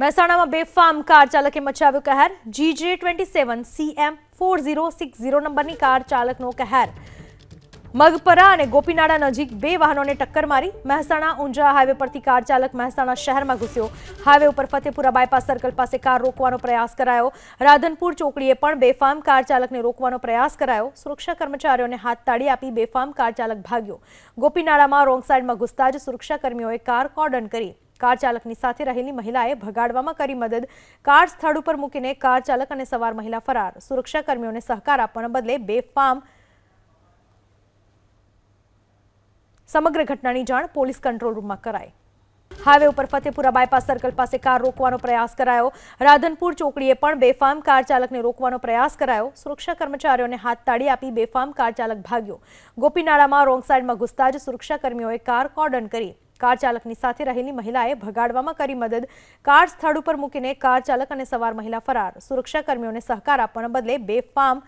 મહેસાણામાં બેફામ કાર ચાલકે મચાવ્યો કહેર. GJ twenty seven CM four zero six zero નંબરની કાર ચાલકનો કહેર. મગપરા અને ગોપીનાળા નજીક બે વાહનોને ટક્કર મારી મહેસાણા ઊંઝા હાઈવે પરથી કાર ચાલક મહેસાણા શહેરમાં ઘૂસ્યો. હાઈવે ઉપર ફતેપુરા બાયપાસ સર્કલ પાસે કાર રોકવાનો પ્રયાસ કરાયો. રાધનપુર ચોકડીએ પણ બેફામ કાર ચાલકને રોકવાનો પ્રયાસ કરાયો. સુરક્ષા કર્મચારીઓને હાથ તાળી આપી બેફામ કાર ચાલક ભાગ્યો. ગોપીનાળામાં રોંગ સાઈડમાં ઘૂસતા જ સુરક્ષા કર્મીઓએ કાર કોર્ડન કરી કાર ચાલકની સાથે રહેલી મહિલાએ ભગાડવામાં કરી મદદ. કાર સ્થળ ઉપર મૂકીને કાર ચાલક અને સવાર મહિલા ફરાર. સુરક્ષા કર્મીઓને સહકાર આપવાના બદલે બેફામ સમગ્ર ઘટનાની જાણ પોલીસ કંટ્રોલ રૂમમાં કરાઈ. હાઈવે ઉપર ફતેપુરા બાયપાસ સર્કલ પાસે કાર રોકવાનો પ્રયાસ કરાયો. રાધનપુર ચોકડીએ પણ બેફામ કાર ચાલકને રોકવાનો પ્રયાસ કરાયો. સુરક્ષા કર્મચારીઓને હાથ તાળી આપી બેફામ કાર ચાલક ભાગ્યો. ગોપીનાળામાં રોંગ સાઈડમાં ઘૂસતા જ સુરક્ષા કર્મીઓએ કાર કોર્ડન કરી કાર ચાલકની સાથે રહેલી મહિલાએ ભગાડવામાં કરી મદદ. કાર સ્થળ ઉપર મૂકીને કાર ચાલક અને સવાર મહિલા ફરાર. સુરક્ષા કર્મીઓને સહકાર આપવાના બદલે બેફામ